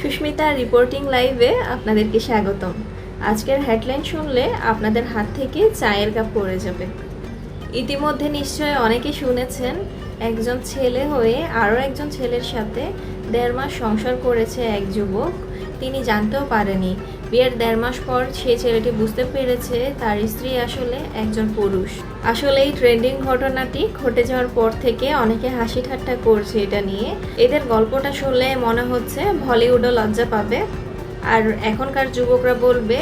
Susmita reporting লাইভে আপনাদেরকে স্বাগতম। আজকের হেডলাইন শুনলে আপনাদের হাত থেকে চায়ের কাপ পড়ে যাবে। ইতিমধ্যে নিশ্চয় অনেকে শুনেছেন, একজন ছেলে হয়ে আরও একজন ছেলের সাথে দেড় মাস সংসার করেছে এক যুবক। তিনি জানতেও পারেনি বিয়ের দেড় মাস পর সে ছেলেটি বুঝতে পেরেছে তার স্ত্রী আসলে একজন পুরুষ। আসলে এই ট্রেন্ডিং ঘটনাটি ঘটে যাওয়ার পর থেকে অনেকে হাসি ঠাট্টা করছে এটা নিয়ে। এদের গল্পটা শুনলে মনে হচ্ছে বলিউডও লজ্জা পাবে। আর এখনকার যুবকরা বলবে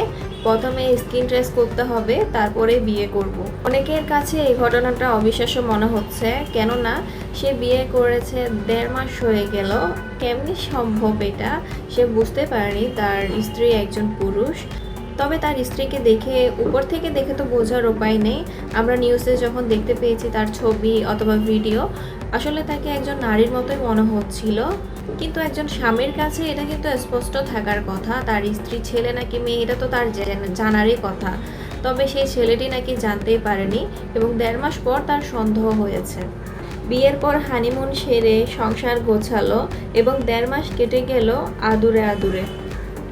প্রথমে স্কিন ট্রেস করতে হবে, তারপরে বিয়ে করব। অনেকের কাছে এই ঘটনাটা অবিশ্বাস্য মনে হচ্ছে, কেননা সে বিয়ে করেছে দেড় মাস হয়ে গেল। কেমনি সম্ভব এটা? সে বুঝতে পারেনি তার স্ত্রী একজন পুরুষ। তবে তার স্ত্রীকে দেখে, উপর থেকে দেখে তো বোঝার উপায় নেই। আমরা নিউজে যখন দেখতে পেয়েছি তার ছবি অথবা ভিডিও আসলে তাকে একজন নারীর মতোই মনে হচ্ছিল, কিন্তু একজন স্বামীর কাছে এটা কিন্তু স্পষ্ট থাকার কথা। তার স্ত্রী ছেলে নাকি মেয়ে, এটা তো তার জানারই কথা। তবে সেই ছেলেটি নাকি জানতেই পারেনি এবং দেড় মাস পর তার সন্দেহ হয়েছে। বিয়ের পর হানিমুন সেরে সংসার গোছালো এবং দেড় মাস কেটে গেল আদুরে আদুরে।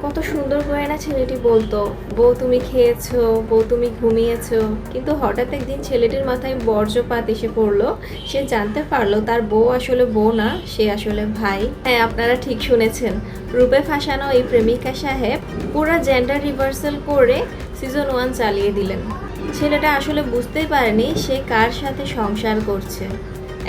কত সুন্দর করে না ছেলেটি বলতো, বউ তুমি খেয়েছো, বউ তুমি ঘুমিয়েছো। কিন্তু হঠাৎ একদিন ছেলেটির মাথায় বর্জ্যপাত এসে পড়ল। সে জানতে পারল তার বউ আসলে বউ না, সে আসলে ভাই। হ্যাঁ আপনারা ঠিক শুনেছেন। রূপে ফাঁসানো এই প্রেমিকা সাহেব পুরো জেন্ডার রিভার্সাল করে সিজন ওয়ান চালিয়ে দিলেন। ছেলেটা আসলে বুঝতেই পারেনি সে কার সাথে সংসার করছে।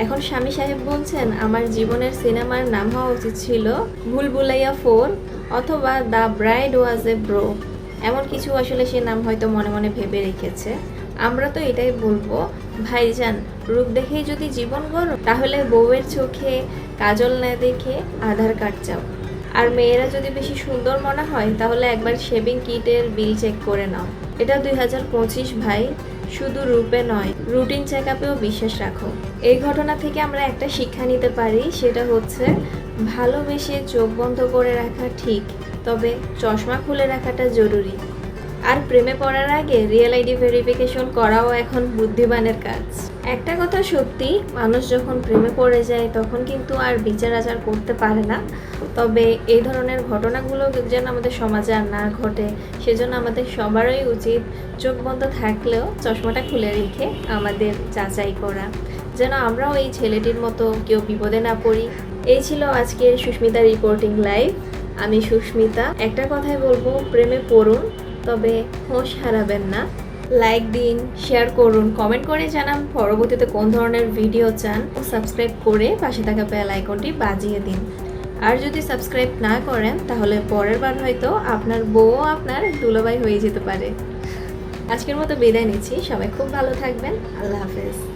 এখন স্বামী সাহেব বলছেন, আমার জীবনের সিনেমার নাম হওয়া উচিত ছিল ভুল ভুলভুলাইয়া ফোর অথবা the bride was a bro. এমন কিছু আসলে সে নাম হয়তো মনে মনে ভেবে রেখেছে। আমরা তো এটাই বলব, ভাইজান, রূপ দেখেই যদি জীবন গড়ো, তাহলে বউয়ের চোখে কাজল না দেখে আধার কার্ড চাও। আর মেয়েরা যদি বেশি সুন্দর মনে হয়, তাহলে একবার শেভিং কিটের বিল চেক করে নাও। এটা দুই হাজার পঁচিশ, ভাই। শুধু রূপে নয়, রুটিন চেক আপেও বিশ্বাস রাখো। এই ঘটনা থেকে আমরা একটা শিক্ষা নিতে পারি, সেটা হচ্ছে ভালোবেসে চোখ বন্ধ করে রাখা ঠিক, তবে চশমা খুলে রাখাটা জরুরি। আর প্রেমে পড়ার আগে রিয়েল আইডি ভেরিফিকেশন করাও এখন বুদ্ধিমানের কাজ। একটা কথা সত্যি, মানুষ যখন প্রেমে পড়ে যায়, তখন কিন্তু আর বিচার আচার করতে পারে না। তবে এই ধরনের ঘটনাগুলো যেন আমাদের সমাজে আর না ঘটে, সেজন্য আমাদের সবারই উচিত চোখ বন্ধ থাকলেও চশমাটা খুলে রেখে আমাদের যাচাই করা। যেন আমরাও এই ছেলেটির মতো কেউ বিপদে না পড়ি এই ছিল আজকের সুস্মিতা রিপোর্টিং লাইভ আমি সুস্মিতা। একটা কথাই বলব, প্রেমে পড়ুন, তবে হোঁশ হারাবেন না। লাইক দিন শেয়ার করুন কমেন্ট করে জানান পরবর্তীতে কোন ধরনের ভিডিও চান। ও সাবস্ক্রাইব করে পাশে থাকা বেল আইকনটি বাজিয়ে দিন। আর যদি সাবস্ক্রাইব না করেন, তাহলে পরের বার হয়তো আপনার বউও আপনার দুলোবাই হয়ে যেতে পারে। আজকের মতো বিদায় নিচ্ছি। সবাই খুব ভালো থাকবেন। আল্লাহ হাফেজ।